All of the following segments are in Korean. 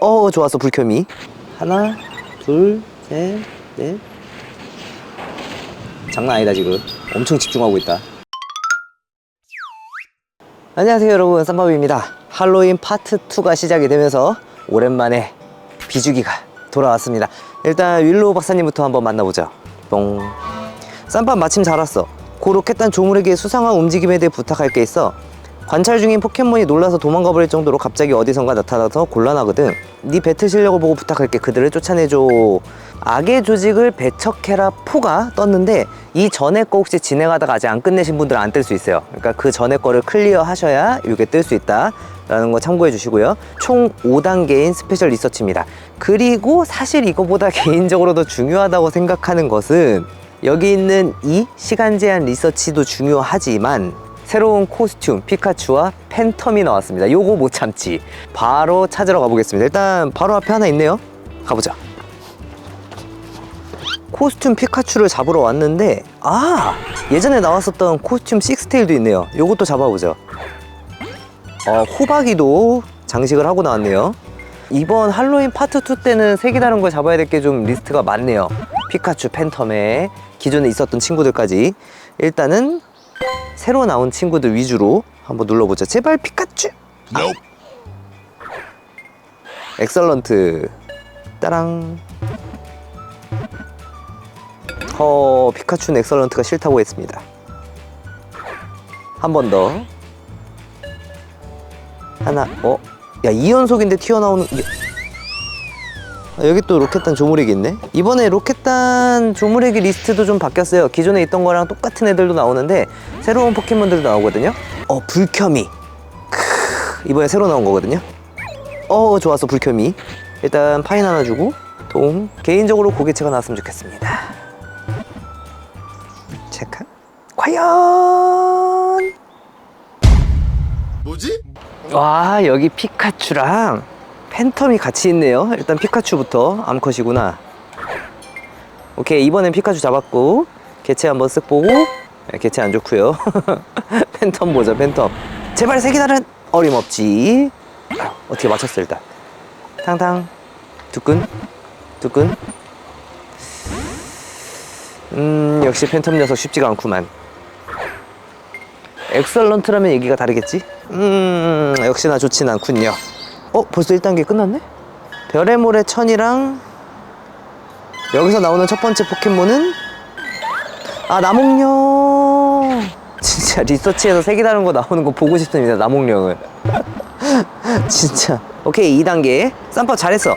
어 좋았어 불켜미. 하나 둘셋넷. 장난 아니다 지금. 엄청 집중하고 있다. 안녕하세요 여러분. 쌈밥입니다. 할로윈 파트 2가 시작이 되면서 오랜만에 비주기가 돌아왔습니다. 일단 윌로우 박사님부터 한번 만나보죠. 뽕 쌈밥 마침 잘 왔어. 고 로켓단 조물에게 수상한 움직임에 대해 부탁할 게 있어 관찰 중인 포켓몬이 놀라서 도망가 버릴 정도로 갑자기 어디선가 나타나서 곤란하거든. 네 배틀 실력을 보고 부탁할게. 그들을 쫓아내줘. 악의 조직을 배척해라 포가 떴는데 이 전에 거 혹시 진행하다가 아직 안 끝내신 분들은 안 뜰 수 있어요. 그러니까 그 전에 거를 클리어 하셔야 이게 뜰 수 있다 라는 거 참고해 주시고요. 총 5단계인 스페셜 리서치입니다. 그리고 사실 이거보다 개인적으로 더 중요하다고 생각하는 것은 여기 있는 이 시간 제한 리서치도 중요하지만 새로운 코스튬 피카츄와 팬텀이 나왔습니다. 요거 못 참지. 바로 찾으러 가보겠습니다. 일단 바로 앞에 하나 있네요. 가보자. 코스튬 피카츄를 잡으러 왔는데 아! 예전에 나왔었던 코스튬 식스테일도 있네요. 요것도 잡아보죠. 어, 호박이도 장식을 하고 나왔네요. 이번 할로윈 파트 2 때는 색이 다른 걸 잡아야 될 게 좀 리스트가 많네요. 피카츄 팬텀에 기존에 있었던 친구들까지. 일단은 새로 나온 친구들 위주로 한번 눌러보자 제발 피카츄! 아. 엑설런트. 따랑. 어 피카츄는 엑설런트가 싫다고 했습니다. 한 번 더. 하나 어? 야 2연속인데 튀어나오는 여기 또 로켓단 조물액이 있네. 이번에 로켓단 조물액이 리스트도 좀 바뀌었어요. 기존에 있던 거랑 똑같은 애들도 나오는데 새로운 포켓몬들도 나오거든요. 어 불켜미. 크, 이번에 새로 나온 거거든요. 어 좋았어 불켜미. 일단 파인 하나 주고 동. 개인적으로 고개체가 나왔으면 좋겠습니다. 체크. 과연! 뭐지? 와 여기 피카츄랑 팬텀이 같이 있네요. 일단 피카츄부터 암컷이구나. 오케이 이번엔 피카츄 잡았고 개체 한번 쓱 보고 네, 개체 안 좋고요. 팬텀 보자 팬텀. 제발 세기다른 어림없지. 어떻게 맞췄어 일단. 탕탕. 두끈 두끈 음 역시 팬텀 녀석 쉽지가 않구만. 엑설런트라면 얘기가 다르겠지? 음, 역시나 좋진 않군요. 어, 벌써 1단계 끝났네? 별의 모래 천이랑 여기서 나오는 첫 번째 포켓몬은 아, 나몽령. 진짜 리서치에서 색이 다른 거 나오는 거 보고 싶습니다, 나몽령을. 진짜. 오케이, 2단계. 쌈밥 잘했어.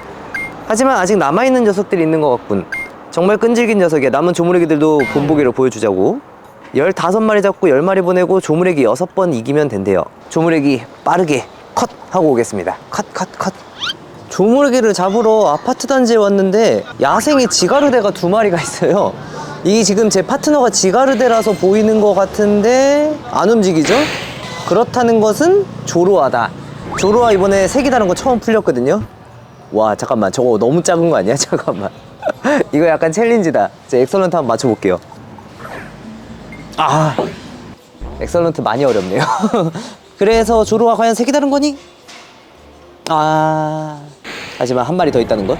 하지만 아직 남아있는 녀석들이 있는 것 같군. 정말 끈질긴 녀석이야. 남은 조물애기들도 본보기로 보여주자고. 15마리 잡고 10마리 보내고 조물애기 6번 이기면 된대요. 조물애기 빠르게 컷 하고 오겠습니다. 컷, 컷, 컷. 조물애기를 잡으러 아파트 단지에 왔는데 야생의 지가르대가 두 마리가 있어요. 이게 지금 제 파트너가 지가르대라서 보이는 것 같은데 안 움직이죠? 그렇다는 것은 조로아다. 조로아 이번에 색이 다른 거 처음 풀렸거든요. 와 잠깐만 저거 너무 작은 거 아니야? 잠깐만. 이거 약간 챌린지다. 제 엑설런트 한번 맞춰볼게요. 아 엑설런트 많이 어렵네요 그래서 조로가 과연 색이 다른 거니? 아. 하지만 한 마리 더 있다는 것?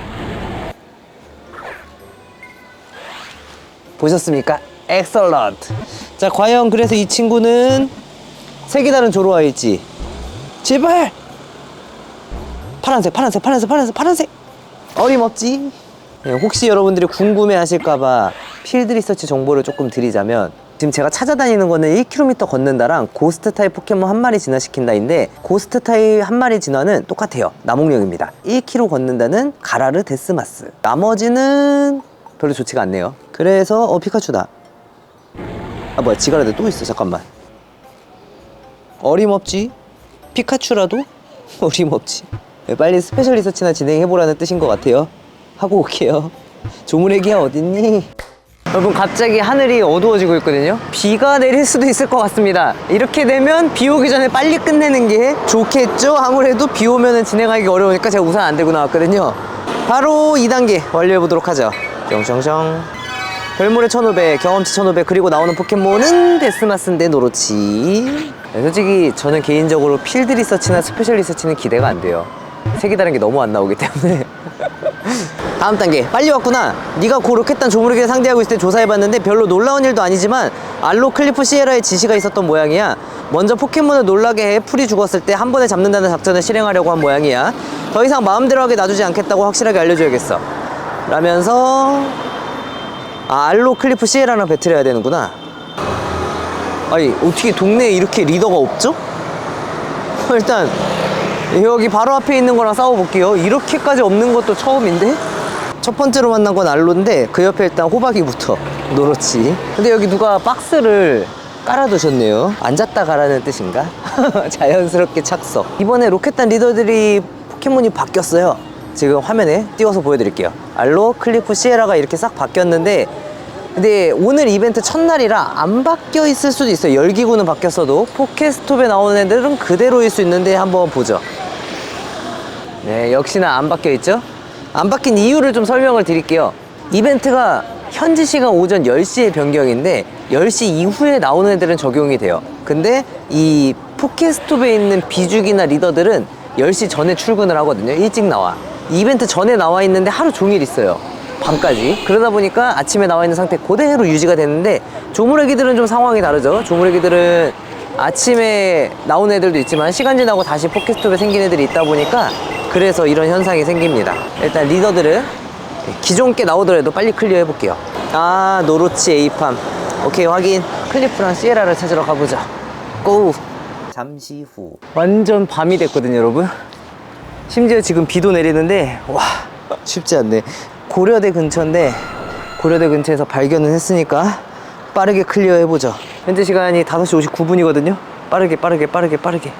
보셨습니까? 엑설런트 자 과연 그래서 이 친구는 색이 다른 조로아일지. 제발! 파란색 파란색 파란색 파란색 파란색! 어림없지? 네, 혹시 여러분들이 궁금해 하실까봐 필드 리서치 정보를 조금 드리자면 지금 제가 찾아다니는 거는 1km 걷는다랑 고스트 타입 포켓몬 한 마리 진화시킨다인데 고스트 타입 한 마리 진화는 똑같아요. 나몽령입니다. 1km 걷는다는 가라르 데스마스. 나머지는 별로 좋지가 않네요. 그래서 어 피카츄다. 아 뭐야 지가라데 또 있어. 잠깐만. 어림없지? 피카츄라도? 어림없지. 네, 빨리 스페셜 리서치나 진행해보라는 뜻인 것 같아요. 하고 올게요. 조물애기야 어딨니? 여러분 갑자기 하늘이 어두워지고 있거든요. 비가 내릴 수도 있을 것 같습니다. 이렇게 되면 비 오기 전에 빨리 끝내는 게 좋겠죠? 아무래도 비 오면 진행하기 어려우니까 제가 우산 안 들고 나왔거든요. 바로 2단계 완료해 보도록 하죠. 숑숑숑 별모래 1500 경험치 1500 그리고 나오는 포켓몬은 데스마스인데 노로치. 네, 솔직히 저는 개인적으로 필드 리서치나 스페셜 리서치는 기대가 안 돼요. 색이 다른 게 너무 안 나오기 때문에 다음 단계. 빨리 왔구나. 네가 고 로켓단 조무르기를 상대하고 있을 때 조사해봤는데 별로 놀라운 일도 아니지만 알로 클리프 시에라의 지시가 있었던 모양이야. 먼저 포켓몬을 놀라게 해 풀이 죽었을 때 한 번에 잡는다는 작전을 실행하려고 한 모양이야. 더 이상 마음대로 하게 놔두지 않겠다고 확실하게 알려줘야겠어. 라면서 아, 알로 클리프 시에라랑 배틀해야 되는구나. 아니 어떻게 동네에 이렇게 리더가 없죠? 일단 여기 바로 앞에 있는 거랑 싸워볼게요. 이렇게까지 없는 것도 처음인데? 첫 번째로 만난 건 알로인데 그 옆에 일단 호박이부터 노렇지 근데 여기 누가 박스를 깔아두셨네요. 앉았다 가라는 뜻인가? 자연스럽게 착석. 이번에 로켓단 리더들이 포켓몬이 바뀌었어요. 지금 화면에 띄워서 보여드릴게요. 알로, 클리프, 시에라가 이렇게 싹 바뀌었는데 근데 오늘 이벤트 첫날이라 안 바뀌어 있을 수도 있어요. 열기구는 바뀌었어도 포켓스톱에 나오는 애들은 그대로일 수 있는데 한번 보죠. 네 역시나 안 바뀌어 있죠 안 바뀐 이유를 좀 설명을 드릴게요. 이벤트가 현지 시간 오전 10시에 변경인데 10시 이후에 나오는 애들은 적용이 돼요. 근데 이 포켓스톱에 있는 비죽이나 리더들은 10시 전에 출근을 하거든요. 일찍 나와. 이벤트 전에 나와 있는데 하루 종일 있어요. 밤까지. 그러다 보니까 아침에 나와 있는 상태 그대로 유지가 되는데 조물애기들은 좀 상황이 다르죠. 조물애기들은 아침에 나온 애들도 있지만 시간 지나고 다시 포켓스톱에 생긴 애들이 있다 보니까 그래서 이런 현상이 생깁니다. 일단 리더들은 기존 게 나오더라도 빨리 클리어 해볼게요. 아 노로치 에이팜. 오케이 확인. 클리프랑 시에라를 찾으러 가보자 고! 잠시 후. 완전 밤이 됐거든요 여러분. 심지어 지금 비도 내리는데 와 쉽지 않네. 고려대 근처인데 고려대 근처에서 발견을 했으니까 빠르게 클리어 해보죠. 현재 시간이 5시 59분이거든요. 빠르게 빠르게 빠르게 빠르게.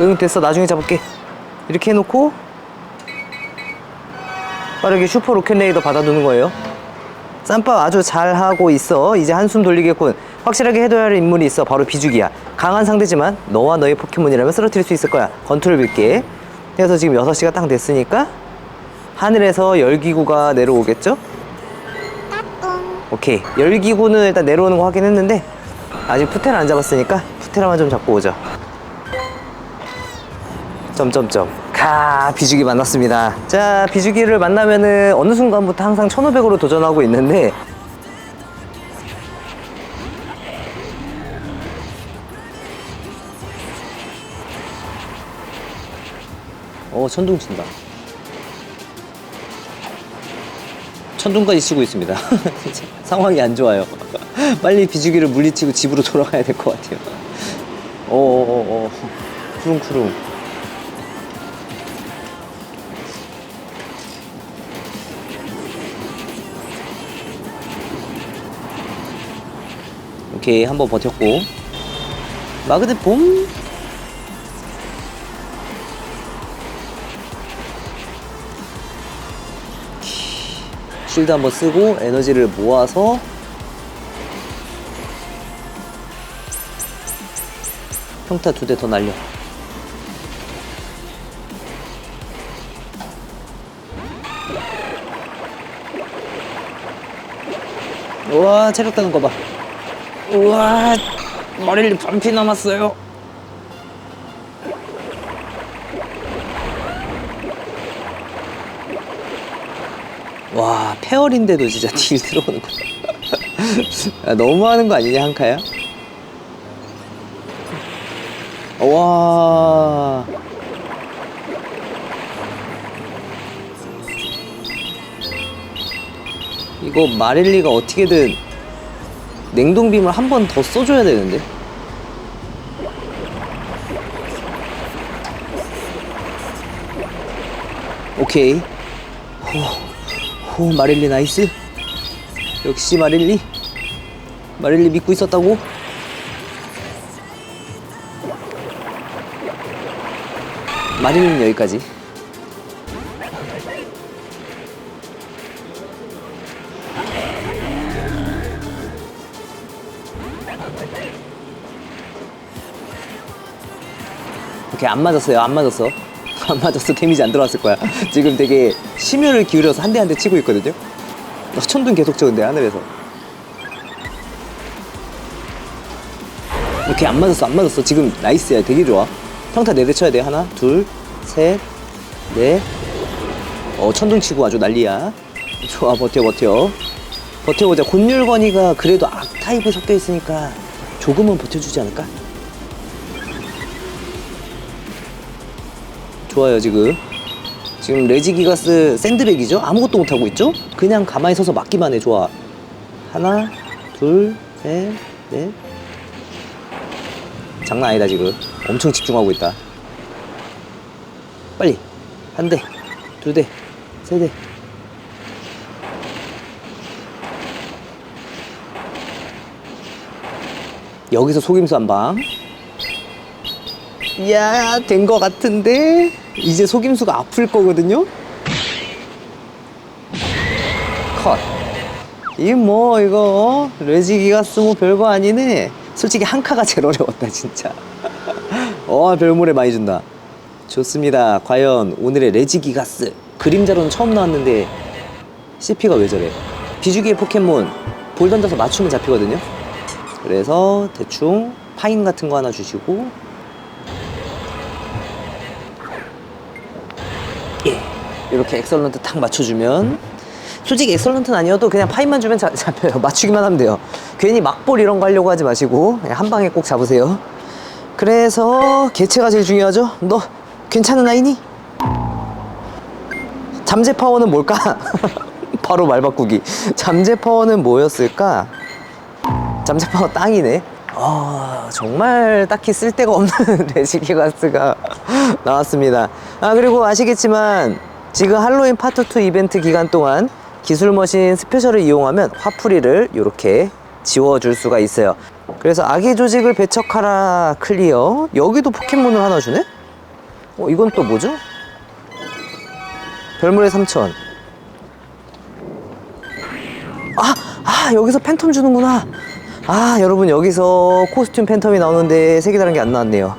응 됐어. 나중에 잡을게 이렇게 해놓고 빠르게 슈퍼 로켓 레이더 받아두는 거예요. 쌈밥 아주 잘하고 있어. 이제 한숨 돌리겠군. 확실하게 해둬야 할 인물이 있어. 바로 비죽이야. 강한 상대지만 너와 너의 포켓몬이라면 쓰러뜨릴 수 있을 거야. 건투를 빌게. 그래서 지금 6시가 딱 됐으니까 하늘에서 열기구가 내려오겠죠? 오케이. 열기구는 일단 내려오는 거 확인했는데 아직 푸테라 안 잡았으니까 푸테라만 좀 잡고 오죠 점점점. 가 비주기 만났습니다. 자 비주기를 만나면은 어느 순간부터 항상 1500으로 도전하고 있는데. 어 천둥 친다. 천둥까지 치고 있습니다. 상황이 안 좋아요. 빨리 비주기를 물리치고 집으로 돌아가야 될 것 같아요. 어어어어. 쿠릉쿠릉 오케이 한 번 버텼고. 마그넷 봄. 쉴드 한번 쓰고 에너지를 모아서 평타 두 대 더 날려. 우와 체력 따는 거봐 우와 머리를 반피 남았어요. 와 페어인데도 진짜 딜 들어오는 거 야, 너무하는 거 아니냐 한카야? 와. 이거 마릴리가 어떻게든 냉동빔을 한 번 더 써줘야 되는데. 오케이. 호, 호 마릴리 나이스. 역시 마릴리. 마릴리 믿고 있었다고? 마릴리는 여기까지 오케이 안 맞았어요. 안 맞았어. 안 맞았어. 데미지 안 들어왔을 거야. 지금 되게 심혈을 기울여서 한 대 한 대 치고 있거든요. 어, 천둥 계속 쳐근데 하늘에서. 오케이 안 맞았어. 안 맞았어. 지금 나이스야. 되게 좋아. 평타 네 대 쳐야 돼. 하나 둘셋넷 네. 어, 천둥 치고 아주 난리야. 좋아, 버텨, 버텨. 버텨보자. 곤율건이가 그래도 악 타입이 섞여 있으니까 조금은 버텨주지 않을까? 좋아요, 지금. 지금 레지기가스 샌드백이죠? 아무것도 못하고 있죠? 그냥 가만히 서서 맞기만 해, 좋아. 하나, 둘, 셋, 넷. 장난 아니다, 지금. 엄청 집중하고 있다. 빨리. 한 대, 두 대, 세 대. 여기서 속임수 한 방. 이야, 된 거 같은데? 이제 속임수가 아플 거거든요? 컷. 이 뭐, 이거, 어? 레지기가 쓰고 별거 아니네. 솔직히 한 카가 제일 어려웠다, 진짜. 어, 별물에 많이 준다. 좋습니다. 과연 오늘의 레지기가스. 그림자로는 처음 나왔는데, CP가 왜 저래? 비주기의 포켓몬, 볼 던져서 맞추면 잡히거든요? 그래서 대충 파인 같은 거 하나 주시고 이렇게 엑설런트 탁 맞춰주면 솔직히 엑설런트는 아니어도 그냥 파인만 주면 자- 잡혀요 맞추기만 하면 돼요 괜히 막볼 이런 거 하려고 하지 마시고 그냥 한 방에 꼭 잡으세요 그래서 개체가 제일 중요하죠 너 괜찮은 아이니? 잠재 파워는 뭘까? 바로 말 바꾸기 잠재 파워는 뭐였을까? 잠재 파워 땅이네. 아, 정말 딱히 쓸데가 없는 레시기가스가 나왔습니다. 아, 그리고 아시겠지만 지금 할로윈 파트 2 이벤트 기간 동안 기술 머신 스페셜을 이용하면 화풀이를 이렇게 지워줄 수가 있어요. 그래서 아기 조직을 배척하라 클리어. 여기도 포켓몬을 하나 주네? 어, 이건 또 뭐죠? 별물의 삼천. 아, 아, 여기서 팬텀 주는구나. 아, 여러분, 여기서 코스튬 팬텀이 나오는데 색이 다른 게 안 나왔네요.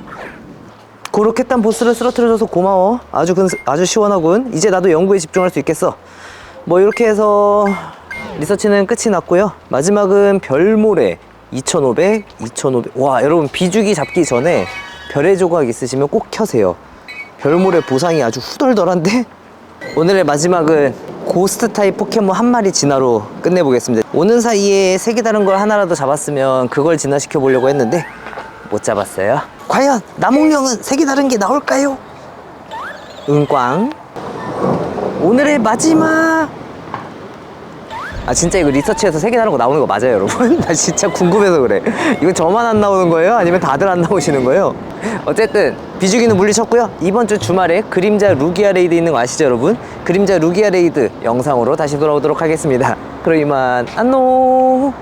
그렇게 딴 보스를 쓰러뜨려줘서 고마워. 아주, 근, 아주 시원하군. 이제 나도 연구에 집중할 수 있겠어. 뭐, 이렇게 해서 리서치는 끝이 났고요. 마지막은 별모래. 2500, 2500. 와, 여러분, 비주기 잡기 전에 별의 조각 있으시면 꼭 켜세요. 별모래 보상이 아주 후덜덜한데? 오늘의 마지막은 고스트 타입 포켓몬 한 마리 진화로 끝내보겠습니다. 오는 사이에 색이 다른 걸 하나라도 잡았으면 그걸 진화시켜 보려고 했는데 못 잡았어요. 과연 남홍령은 색이 다른 게 나올까요? 은광. 오늘의 마지막. 아 진짜 이거 리서치에서 색이 다른 거 나오는 거 맞아요 여러분? 나 진짜 궁금해서 그래 이거 저만 안 나오는 거예요? 아니면 다들 안 나오시는 거예요? 어쨌든 비주기는 물리쳤고요 이번 주 주말에 그림자 루기아 레이드 있는 거 아시죠 여러분? 그림자 루기아 레이드 영상으로 다시 돌아오도록 하겠습니다 그럼 이만 안녕